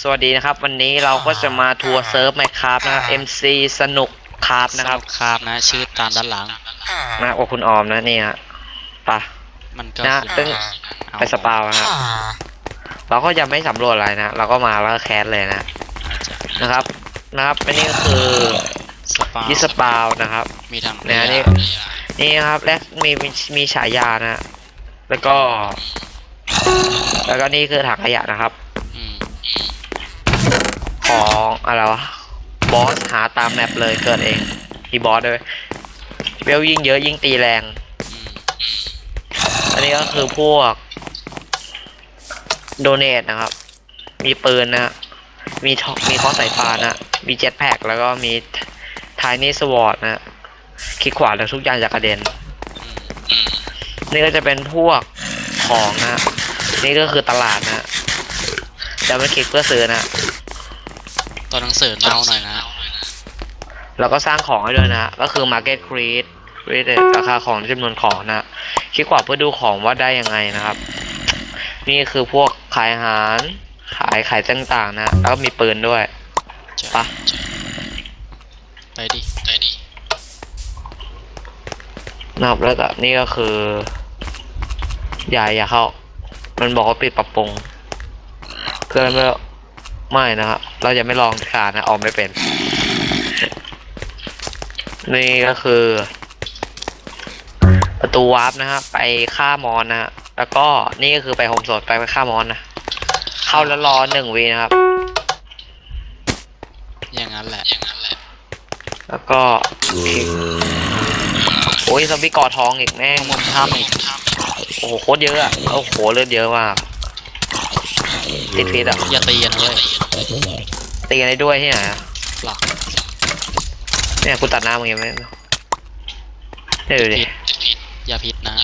สวัสดีนะครับ วันนี้เราก็จะมาทัวร์เซิร์ฟไมครับนะครับ MC สนุกครับนะครับสครับนะชื่อตามด้านหลัง นะว่าคุณออมนะนี่ฮะไปะมันก็นะคือซึ่งเอไปสปาวนะฮะเราก็ยังไม่สำรวจอะไรนะ เราก็มาแล้วก็แคสเลยนะอาจจะนะครับ นะครับอันนี้ก็คือสปาวยิสปาวนะครับ มีทั้งเนี่ยระยะนี่นี่นะครับและมีมีมีฉายานะ แล้วก็ แล้วก็นี่คือถังขยะนะครับ อืมของอะไรวะ บอสหาตามแมปเลยเกิดเองมีบอสด้วยเวลยิ่งเยอะยิ่งตีแรง อันนี้ก็คือพวก โดเนทนะครับ มีปืนนะมีท่อมีข้อสายฟ้านะ มีเจ็ตแพ็กแล้วก็มีทายนี่สวอตนะ คลิกขวาแล้วทุกอย่างจะกระเด็น นี่ก็จะเป็นพวกของนะ นี่ก็คือตลาดนะจะไม่คลิกเพื่อซื้อนะตัวหนังสือเน่าหน่อยนะ แล้วก็สร้างของให้ด้วยนะ ก็คือ Market Create Create ราคาของจำนวนของนะคลิกขวาเพื่อดูของว่าได้ยังไงนะครับ นี่คือพวกขายอาหาร ขายขายต่างๆนะ แล้วก็มีปืนด้วยปะไปดิไปดินะครับแล้วก็นี่ก็คือ อย่าอย่าเข้า มันบอกว่าปิดปรับปรุงคืออะไรไม่รู้ไม่นะครับ เราจะไม่ลองขานะ ออกไม่เป็น นี่ก็คือ ประตูวาร์ปนะครับไปฆ่ามอนนะฮะ แล้วก็นี่ก็คือไปโฮมโซนไปไปฆ่ามอนนะ เข้าแล้วรอหนึ่งวีนะครับ อย่างนั้นแหละอย่างนั้นแหละแล้วก็ โอ้ยซอมบี้ก่อทองอีกแม่งมุมถ้ำอีก โอ้โหโคตรเยอะอะโอ้โหเลือดเยอะมากติดพิษอะอย่าตีกันนะเว้ย ตีกันได้ด้วยที่ไหนอะหรอกเนี่ยกูตัดหน้ามึงยังไม่เนี่ยดูดิพิษอย่าพิษนะ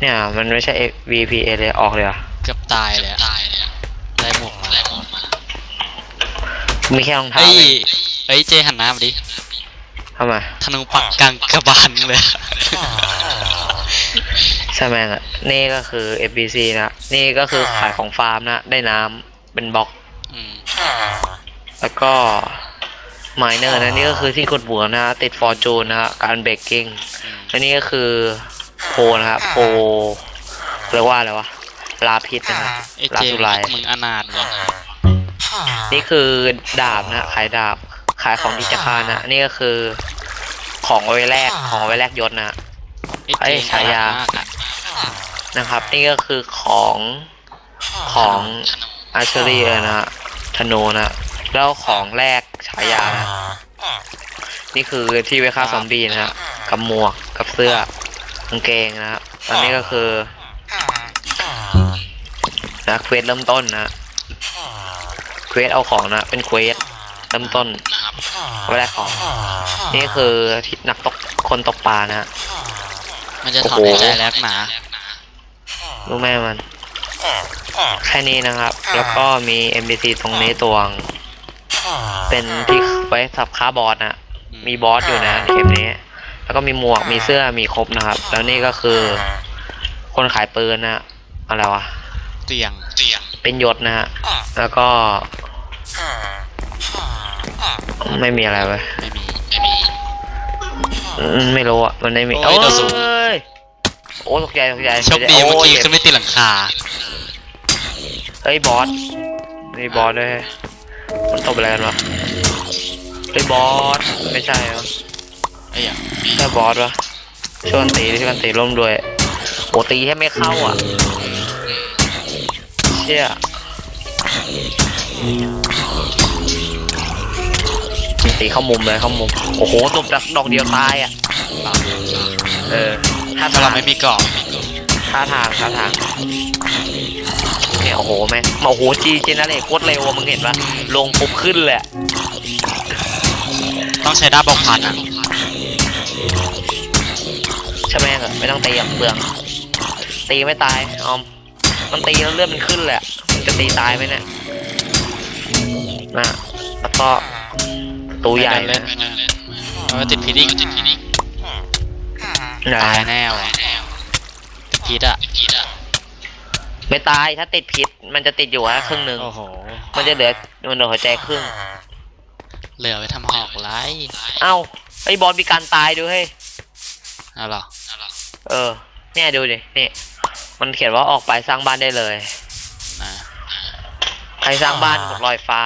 เนี่ยมันไม่ใช่ VPA เลยออกเลยอะเกือบตายเลยอะได้หมวกมาได้หมวกมามีแค่รองเท้าเฮ้ยเองเฮ้ยเจหันหน้ามาดิทำไมธนูปักกลางกระบาลเลย ใช่ไหมงอะนี่ก็คือ FBC นะนี่ก็คือขายของฟาร์มนะ ได้น้ำเป็นบล็อก อืมแล้วก็ไมเนอร์นะนี่ก็คือที่กดหัวนะฮะติดฟอร์จูนนะฮะการเบรกกิ้งอืมและนี่ก็คือโพนะครับโพเรียกว่าอะไรวะลาพิษนะฮะไอ้ลาเจสุไลมึงอนาถวะนี่คือดาบนะฮะขายดาบขายของที่จะคานะนี่ก็คือของเอาไว้แลกของเอาไว้แลกยศนะฮะไอ้เจเอ้ยฉายาฉลดมกอะ นะครับ นี่ก็คือของของอาร์เชอรี่นะฮะธนูนะแล้วของแรกฉายานะนี่คือที่ไว้ฆ่าซอมบี้นะฮะกับหมวกกับเสื้อกางเกงนะครับอันนี้ก็คือนะเควสเริ่มต้นนะเควสเอาของนะ เป็นเควสเริ่มต้นเอาไว้แรกของ นี่คือที่นักตกคนตกปลานะฮะมันจะถอนโอ้โหายใจแลกหนา รู้ไหมมัน แค่นี้นะครับ แล้วก็มี NPC ตรงนี้ตัวง เป็นที่ไว้สับค้าบอสนะมีบอสอยู่นะเกมนี้ แล้วก็มีหมวกมีเสื้อมีครบนะครับ แล้วนี่ก็คือ คนขายปืนนะอะไรวะเตียงเตียงเป็นยศนะฮะแล้วก็ ไม่มีอะไรเว้ยไม่มี ไม่มีอืมไม่รู้อะ มันไม่มีโอ้ยตัวสูงเอ้ย โอ้ตกใจตกใจโชคดีเมื่อกี้โยขึ้นไม่ติดหลังคา เฮ้ยบอสมีบอสด้วยมันตบอะไรกันวะเฮ้ยบอสไม่ใช่เหรอไอ้เหี้ยใช่บอสวะชวนตีชวนตีร่วมด้วยโอ้ตีให้ไม่เข้าอะเชี่ยตีเข้ามุมเลยเข้ามุม โอ้โหตบจากดอกเดียวตายอะ เออ ท่าถ้าทาเรางไม่มีเกราะท่าทางท่าทางเนี่ยโอ้โหแม่งโอ้โหจีเจนเนอเรตโคตรเร็วอะมึงเห็นปะลงปุ๊บขึ้นเลยอะต้องใช้ด้ามบอกพันอะใช่ไหมเหรอไม่ต้องตีอะเปลืองตีไม่ตายออมมันตีแล้วเลือดมันขึ้นเลยอะมันจะตีตายไหมเนี่ยนะแล้วก็ประตูใหญ่ไม่ได้เล่นะนไม่ได้เล่นเอาไว้ติดพิษอีกติดพิษอีกนะ ตายแน่ว่ะพิษอะพิษอะไม่ตายถ้าติดพิษมันจะติดอยู่แค่ครึ่งหนึ่งโอ้โห มันจะเหลือมันเหลือหัวใจครึ่ง เหลือไว้ทำหอกไล่เอ้าไอ้บอลมีการตายด้วยเฮ้ยเอาเหรอเอาเหรอเออ เนี่ยดูดินี่มันเขียนว่าออกไปสร้างบ้านได้เลยนะใครสร้างบ้านบนลอยฟ้า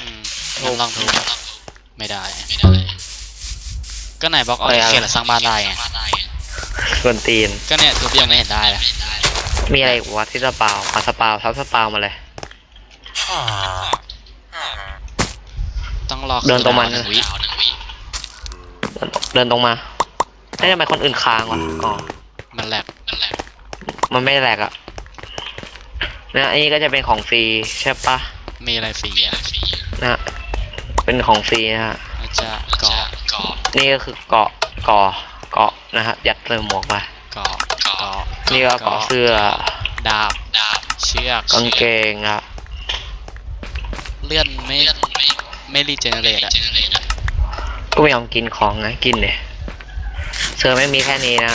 อืมงั้นลองดูไม่ได้ไม่ได้ ก็ไหนบอกเอาไม่เอาเขียนแล้วสร้างบ้านได้ไง กวนตีน ก็เนี่ยทุบยังไม่เห็นได้เลยมีอะไรอีกวะที่สปาวมาสปาวทับสปาวมาเลย ต้องรอเดินตรงมาหนึ่งวิเดินเดินตรงมาเอ้ยทำไมคนอื่นค้างวะอ๋อมันแหลกมันแหลกมันไม่แหลกอะนะอันนี้ก็จะเป็นของฟรีใช่ปะมีอะไรฟรีอะนะเป็นของฟรีนะฮะ มันจะเกาะเกาะนี่ก็คือเกาะเกาะ เกาะนะฮะยัดเลยหมวกไปเกาะเกาะนี่ก็เกาะเสื้อดาบดาบเชือกกางเกงอะเลื่อนไม่ไม่รีเจเนเรตอะก็ไม่ยอมกินของไงกินเนี่ยเซอร์ไม่มีแค่นี้นะ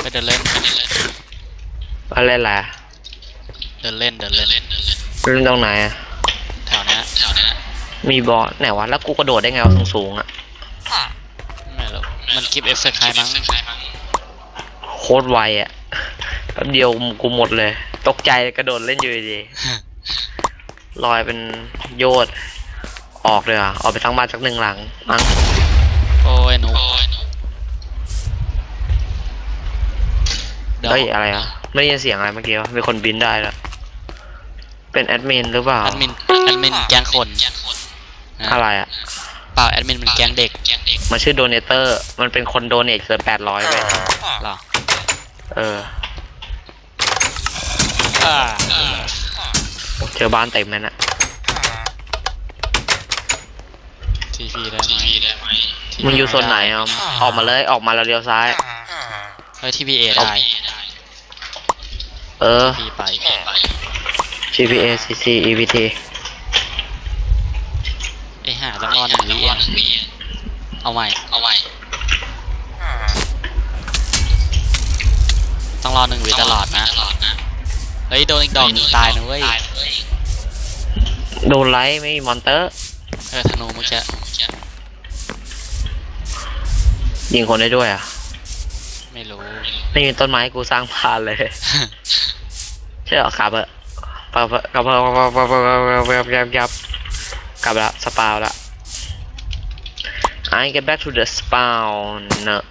ไปเดินเล่นอะไรแหละเดินเล่นเดินเล่นเล่นตรงไหนอะแถวเนี้ยแถวเนี้ยมีบอสไหนวะแล้วกูกระโดดได้ไงวะสูงๆอะไม่รู้มันกิฟเอฟเฟกต์ใครมั้งโคตรไวอะแป๊บเดียวกูหมดเลย ตกใจกระโดดเล่นอยู่ดีๆลอยเป็นโยดออกเลยอะออกไปทั้งบ้านสักหนึ่งหลังมั้งโอ้ยหนูเดี๋ยวเฮ้ยอะไรอะไม่ได้ยินเสียงอะไรเมื่อกี้วะมีคนบินได้แล้วเป็นแอดมินหรือเปล่าแอดมินแอดมินแกล้งคนนะอะไรอะ เปล่าแอดมินมันแกล้งเด็กมันชื่อโดเนเตอร์ มันเป็นคนโดเนทเกินแปดร้อยไปเหรอ เอออ่าเจอบ้านเต็มเลยนะทีพีได้ไหมมึงอยู่โซนไหนอะออกมาเลยออกมาแล้วเลี้ยวซ้ายเฮ้ยทีพีเอได้เออทีไป GPA CC EVT ไอ้ห่าต้องรอหนึ่งวิเองเอาใหม่ เอาใหม่ ต้องรอหนึ่งวิตลอดนะ เฮ้ยโดนอีกดอกหนึ่งตายนะเว้ย โดนไลท์ไม่มีมอนเตอร์ เออธนูเมื่อกี้ยิงคนได้ด้วยอะ ไม่รู้ ไม่มีต้นไม้กูสร้างพานเลย ใช่หรอครับเออปะปะกลับปะปะปะปะปะปะปะปะปะ กลับละสปาวละ I get back to the spawn เนอะ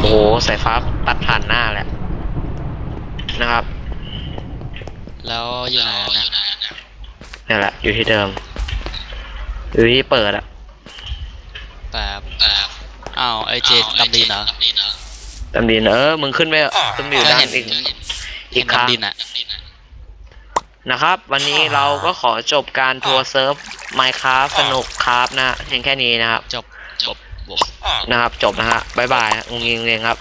โอ้โหสายฟ้าตัดผ่านหน้าแหละ นะครับ แล้วอยู่ไหนอะเนี่ยนี่แหละ อยู่ที่เดิม อยู่ที่เปิดอะแบบอ้าวไอเจดำดินเหรอตำดินเออ มึงขึ้นไปเถอะขึ้นไปอยู่ด้านเห็นอีกเห็อีนกครั้งดำดินอะ นะครับ วันนี้เราก็ขอจบการทัวร์เซิร์ฟ Minecraft สนุกครับนะเพียงแค่นี้นะครับ จบจบนะครับ จบนะฮะบ๊ายบายงุงยิงเองครับ